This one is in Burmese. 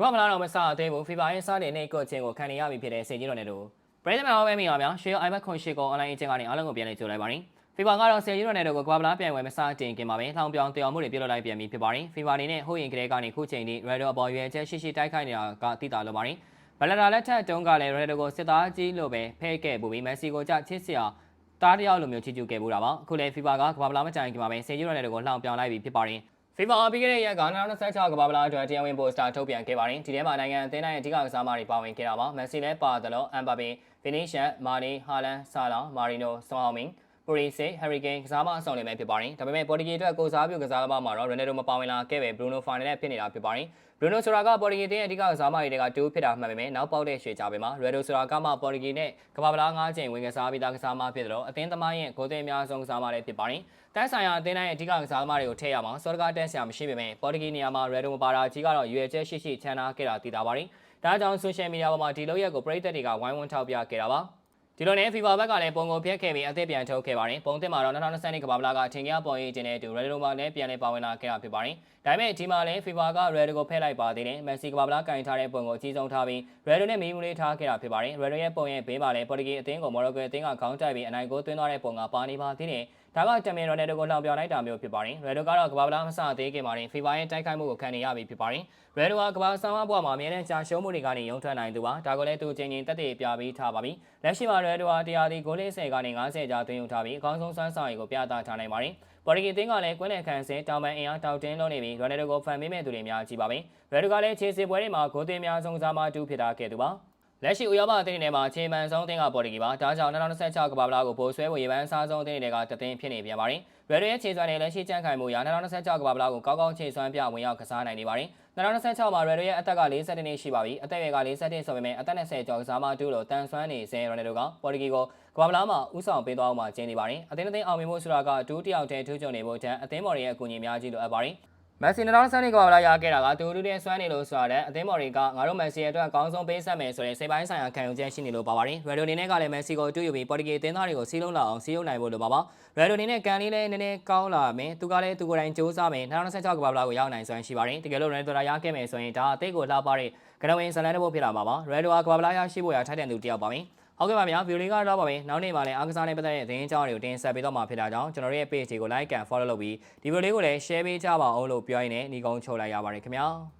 ကမ္ဘာမလားတော့မစသေးဘူး FIFA ရဲ့စတဲ့နေ့ကော့ချင်းကိုခံနေရပြီဖြစ်တဲ့စေကြီးတော်နဲ့တို့ပရိသတ်များပဲမိပါများရှေး iMac ခွန်ရှိကောအွန်လိုင်းအချင်းကနေအားလုံးကိုပြန်လည်ကြိုလိုက်ပါရစေ FIFA ကတော့စေကြီးတော်နဲ့တို့ကိုကမ္ဘာမလားပြန်ဝယ်မစတင်ခင်ပါပဲထောင်ပြောင်းတရားမှုတွေပြုလုပ်လိုက်ပြန်ပြီဖြစ်ပါတယ် FIFA အနေနဲ့ဟိုရင်ကလေးကနေခုချိန်ထိ Ronaldo အပေါ်ရွယ်ချက်ရှိရှိတိုက်ခိုက်နေတာကသိတာလို့ပါတယ်ဘလတာလက်ထက်တုန်းကလည်း Ronaldo ကိုစစ်သားကြီးလို့ပဲဖဲခဲ့ပူပြီး Messi ကိုကြချစ်စရာတားတယောက်လိုမျိုးချီကျူးခဲ့ပူတာပါအခုလည်း FIFA ကကမ္ဘာမလားမကြိုင်ခင်ပါပဲစေကြီးတော်နဲ့တို့ကိုလှောင်ပြောင်းလိုက်ပြီဖြစ်ပါတ ယ် FIFA ပြီးခဲ့တဲ့ရက်က2026ကမ္ဘာ့ဗလာအတွက်တရားဝင်ပိုစတာထုတ်ပြန်ခဲ့ပါတယ်ဒီထဲမှာနိုင်ငံအသင်းတိုင်းအဓိကကစားမတွေပါဝင်ခဲ့တာပါမက်ဆီလည်းပါတယ်လို့အမ်ဘာပေဖီနီရှန်မာနီဟာလန်ဆာလာမာရီနိုဆွန်အောင်မင် ပရီစေဟယ်ရီကိန်းကစားမအဆောင်တွေပဲဖြစ်ပါတယ်ဒါပေမဲ့ပေါ်တူဂီအတွက်ကိုစားပြုကစားသမားမှာတော့ရိုနယ်ဒိုမပါဝင်လာခဲ့ပဲဘရူနိုဖိုင်နယ်ဖြစ်နေတာဖြစ်ပါတယ်ဘရူနိုဆိုတာကပေါ်တူဂီတင်းရဲ့အဓိကကစားမတွေကတူးဖြစ်တာမှန်ပေမဲ့နောက်ပေါက်တဲ့ရွှေကြပဲမှာရိုဒိုဆိုတာကမှပေါ်တူဂီနဲ့ကမ္ဘာ့ဗလာ၅ချိန်ဝင်ကစားပြီးသားကစားမဖြစ်တယ်လို့အသင်းသမားရဲ့ဂိုးသွင်းအများဆုံးကစားမလည်းဖြစ်ပါတယ်တန်းဆိုင်ရာအသင်းတိုင်းရဲ့အဓိကကစားသမားတွေကိုထည့်ရမှာစောတကားတက်ဆရာမရှိပေမဲ့ပေါ်တူဂီနေရာမှာရိုဒိုမပါတာကြီးကတော့ရွေချက်ရှိရှိချန်နာခဲ့တာသိတာပါတယ်ဒါကြောင့်ဆိုရှယ်မီဒီယာပေါ်မှာဒီလိုရက်ကိုပရိသတ်တွေကဝိုင်းဝန်းထောက်ပြခဲ့တာပါ ဒီလိုနဲ့ FIFA ဘက်ကလည်းပုံကိုဖျက်ခဲ့ပြီးအသက်ပြန်ထုတ်ခဲ့ပါတယ်။ပုံသစ်မှာတော့2020ကမ္ဘာ့ဗလာကအထင်ကြီးပေါ်ရေးခြင်းနဲ့အတူ Ronaldo မှာလည်းပြန်လည်ပါဝင်လာခဲ့တာဖြစ်ပါတယ်။ဒါပေမဲ့ဒီမှာလည်း FIFA က Ronaldo ကိုဖက်လိုက်ပါသေးတယ်။ Messi ကမ္ဘာ့ဗလာကင်ထားတဲ့ပုံကိုအကြီးဆုံးထားပြီး Ronaldo နဲ့မီမူလေးထားခဲ့တာဖြစ်ပါတယ်။ Ronaldo ရဲ့ပုံရဲ့ဘေးမှာလည်းပေါ်တူဂီအသင်းကိုမော်ရိုကိုအသင်းကခေါင်းတိုက်ပြီးအနိုင်ကိုသွင်းသွားတဲ့ပုံကပါနေပါသေးတယ်။ဒါကတမင် Ronaldo ကိုလှောင်ပြောင်လိုက်တာမျိုးဖြစ်ပါတယ်။ Ronaldo ကတော့ကမ္ဘာ့ဗလာမစသေးခင်မှာတင် FIFA ရဲ့တိုက်ခိုက်မှုကိုခံနေရပြီဖြစ်ပါတယ်။ Ronaldo ကကမ္ဘာ့ဆာမဘွားမှာအမြဲတမ်းကြာရှုံးမှုတွေကနေရုံထွက်နိုင်သူပါ။ဒါကိုလည်းသူချင်းချင်းတက်တည်ပြပြီးထားပါပြီ။လက်ရှိမှာ Ronaldo ဟာတရားဒီဂိုး40ကနေ90ကြာသွင်းယူထားပြီးအကောင်းဆုံးစွမ်းဆောင်ရည်ကိုပြသထားနိုင်ပါတယ်။ပေါ်တူဂီတင်းကလည်းကွင်းလည်ခန့်စင်တောင်ပန်အင်အားတောက်တင်းလုံးနေပြီး Ronaldo ကိုဖန်ပေးမဲ့သူတွေများကြီးပါပဲ။ Ronaldo ကလည်းခြေစစ်ပွဲတွေမှာဂိုးသွင်းများဆုံးကစားမတူဖြစ်တာခဲ့သူပါ။ လက်ရှိဥရောပအသင်းတွေမှာခြေမှန်ဆုံးအသင်းကပေါ်တူဂီပါ။ဒါကြောင့်2026ကမ္ဘာ့ဗလာကိုပိုဆွဲဖို့ရေပန်းစားဆုံးအသင်းတွေကတသင်းဖြစ်နေပြန်ပါတယ်။ Ronaldo ရဲ့ခြေစွမ်းနဲ့လက်ရှိကြန့်ခိုင်မှုရာ2026ကမ္ဘာ့ဗလာကိုကောင်းကောင်းခြေစွမ်းပြဝင်ရောက်ကစားနိုင်နေပါတယ်။2026မှာ Ronaldo ရဲ့အသက်က42နှစ်ရှိပါပြီ။အသက်အရွယ်က41ဆိုပေမဲ့အသက်20ကျော်ကစားမတူလို့တန်ဆွမ်းနေစေ Ronaldo ကပေါ်တူဂီကိုကမ္ဘာ့ဗလာမှာဥဆောင်ပေးသွားအောင်မှကျင်းနေပါတယ်။အသင်းအသင်းအောင်မြင်မှုဆိုတာကအတူတယောက်တည်းထူးချွန်နေဖို့တန်အသင်းမော်တွေရဲ့အကူအညီများကြီးလိုအပ်ပါတယ်။ မက်ဆီ2020နှစ်ကမ္ဘာ့ဗလာရခဲ့တာကတူတူတဲ့စွမ်းနေလို့ဆိုတာတဲ့အသင်းမော်တွေကငါတို့မက်ဆီရဲ့အတွက်အကောင်းဆုံးပေးဆက်မယ်ဆိုတဲ့စိတ်ပိုင်းဆိုင်ရာခံယူချက်ရှိနေလို့ပါပါတယ်။ရယ်ဒိုအနေနဲ့ကလည်းမက်ဆီကိုအတူယူပြီးပေါ်တူဂီအသင်းသားတွေကိုစီးလုံးလာအောင်စီးရုံနိုင်ဖို့လိုပါပါ။ရယ်ဒိုအနေနဲ့ကန်လေးလည်းနည်းနည်းကောင်းလာမယ်။သူကလည်းသူကိုယ်တိုင်စူးစမ်းမယ်။2026ကမ္ဘာ့ဗလာကိုရောက်နိုင်စွမ်းရှိပါတယ်။တကယ်လို့ရယ်ဒိုလာရခဲ့မယ်ဆိုရင်ဒါအသိကိုလှပတဲ့ကနဝင်ဇလန်တဖို့ဖြစ်လာမှာပါ။ရယ်ဒိုကကမ္ဘာ့ဗလာရရှိဖို့ရထိုက်တဲ့သူတယောက်ပါပဲ။ ဟုတ်ကဲ့ပါဗျာဗီဒီယိုလေးကတော့ပါပဲနောက်နေ့မှလည်းအားကစားနဲ့ပတ်သက်တဲ့သတင်းအကြောင်းတွေကိုတင်ဆက်ပေးတော့မှာဖြစ်တာကြောင့်ကျွန်တော်တို့ရဲ့ page ကို like and follow လုပ်ပြီးဒီဗီဒီယိုလေးကိုလည်း share ပေးကြပါအောင်လို့ပြောရင်းနဲ့ညီကုန်းချုပ်လိုက်ရပါတယ်ခင်ဗျာ